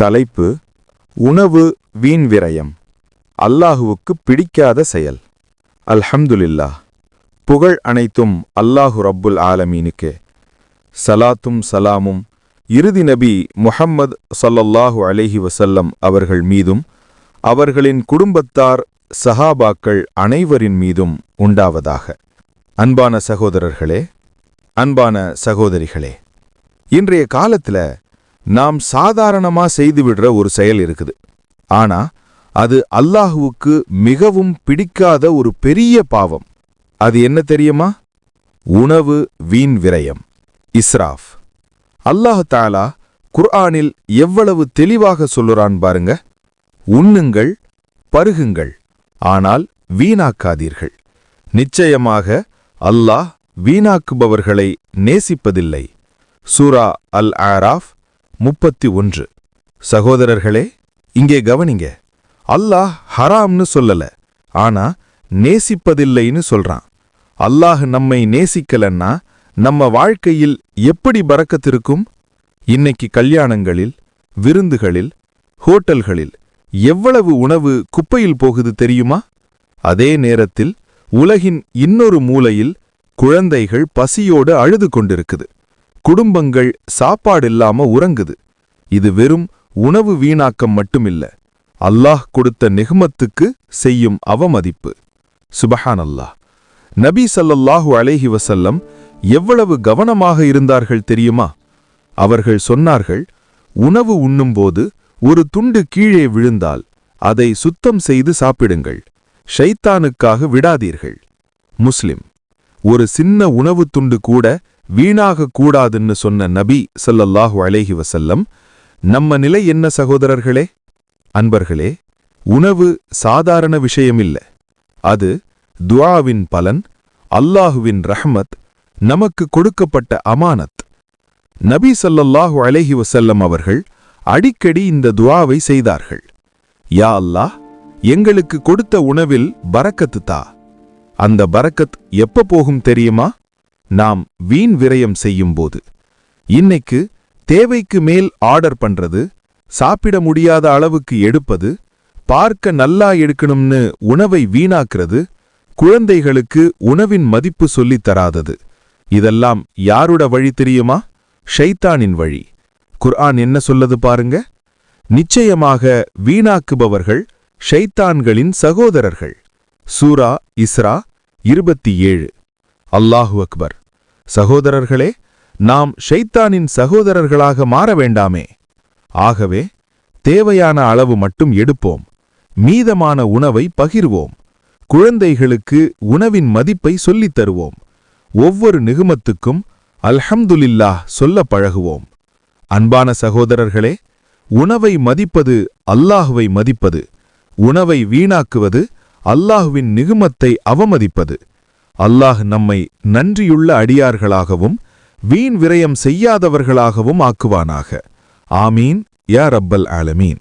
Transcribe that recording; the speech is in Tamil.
தலைப்பு உணவு வீண் விரயம் அல்லாஹுவுக்கு பிடிக்காத செயல். அல்ஹம்துலில்லாஹ். புகழ் அனைத்தும் அல்லாஹு ரப்புல் ஆலமீனுக்கே. சலாத்தும் சலாமும் இறுதி நபி முஹம்மது சல்லல்லாஹு அலைஹி வசல்லம் அவர்கள் மீதும் அவர்களின் குடும்பத்தார் சஹாபாக்கள் அனைவரின் மீதும் உண்டாவதாக. அன்பான சகோதரர்களே அன்பான சகோதரிகளே இன்றைய காலத்துல நாம் சாதாரணமா செய்துவிடுற ஒரு செயல் இருக்குது. ஆனா அது அல்லாஹுவுக்கு மிகவும் பிடிக்காத ஒரு பெரிய பாவம். அது என்ன தெரியுமா? உணவு வீண் விரயம். இஸ்ராஃப். அல்லாஹ் தாலா குர்ஆனில் எவ்வளவு தெளிவாக சொல்லுறான் பாருங்க. உண்ணுங்கள் பருகுங்கள் ஆனால் வீணாக்காதீர்கள். நிச்சயமாக அல்லாஹ் வீணாக்குபவர்களை நேசிப்பதில்லை. சூரா அல் ஆராஃப் முப்பத்தி ஒன்று. சகோதரர்களே இங்கே கவனிங்க. அல்லாஹ் ஹராம்னு சொல்லல. ஆனா நேசிப்பதில்லைன்னு சொல்றான். அல்லாஹ் நம்மை நேசிக்கலன்னா நம்ம வாழ்க்கையில் எப்படி பறக்கத்திருக்கும்? இன்னைக்கு கல்யாணங்களில் விருந்துகளில் ஹோட்டல்களில் எவ்வளவு உணவு குப்பையில் போகுது தெரியுமா? அதே நேரத்தில் உலகின் இன்னொரு மூலையில் குழந்தைகள் பசியோடு அழுது கொண்டிருக்குது. குடும்பங்கள் சாப்பாடு இல்லாம உறங்குது. இது வெறும் உணவு வீணாக்கம் மட்டுமில்ல. அல்லாஹ் கொடுத்த நெகுமத்துக்கு செய்யும் அவமதிப்பு. சுபஹான் அல்லாஹ் நபி சல்லல்லாஹு அலேஹி வசல்லம் எவ்வளவு கவனமாக இருந்தார்கள் தெரியுமா? அவர்கள் சொன்னார்கள் உணவு உண்ணும்போது ஒரு துண்டு கீழே விழுந்தால் அதை சுத்தம் செய்து சாப்பிடுங்கள். ஷைத்தானுக்காக விடாதீர்கள். முஸ்லிம். ஒரு சின்ன உணவு துண்டு கூட வீணாகக் கூடாதுன்னு சொன்ன நபி சல்லல்லாஹு அலேஹி வசல்லம் நம்ம நிலை என்ன சகோதரர்களே? அன்பர்களே உணவு சாதாரண விஷயமில்ல. அது துவாவின் பலன் அல்லாஹுவின் ரஹ்மத் நமக்கு கொடுக்கப்பட்ட அமானத். நபி சல்லல்லாஹு அலேஹி வசல்லம் அவர்கள் அடிக்கடி இந்த துவாவை செய்தார்கள். யா அல்லாஹ் எங்களுக்கு கொடுத்த உணவில் பரக்கத்து தா. அந்த பரக்கத் எப்ப போகும் தெரியுமா? நாம் வீண் விரயம் செய்யும்போது. இன்னைக்கு தேவைக்கு மேல் ஆர்டர் பண்றது சாப்பிட முடியாத அளவுக்கு எடுப்பது பார்க்க நல்லா எடுக்கணும்னு உணவை வீணாக்குறது குழந்தைகளுக்கு உணவின் மதிப்பு சொல்லித் தராதது. இதெல்லாம் யாருட வழி தெரியுமா? ஷைத்தானின் வழி. குர்ஆன் என்ன சொல்லது பாருங்க? நிச்சயமாக வீணாக்குபவர்கள் ஷைத்தான்களின் சகோதரர்கள். சூரா இஸ்ரா இருபத்தி ஏழு. அல்லாஹு அக்பர். சகோதரர்களே நாம் ஷைத்தானின் சகோதரர்களாக மாற வேண்டாமே. ஆகவே தேவையான அளவு மட்டும் எடுப்போம். மீதமான உணவை பகிர்வோம். குழந்தைகளுக்கு உணவின் மதிப்பை சொல்லித் தருவோம். ஒவ்வொரு நிகுமத்துக்கும் அல்ஹம்துலில்லாஹ் சொல்ல பழகுவோம். அன்பான சகோதரர்களே உணவை மதிப்பது அல்லாஹுவை மதிப்பது. உணவை வீணாக்குவது அல்லாஹுவின் நிகுமத்தை அவமதிப்பது. அல்லாஹ் நம்மை நன்றியுள்ள அடியார்களாகவும் வீண் விரயம் செய்யாதவர்களாகவும் ஆக்குவானாக. ஆமீன். யா ரப்பல் ஆலமீன்.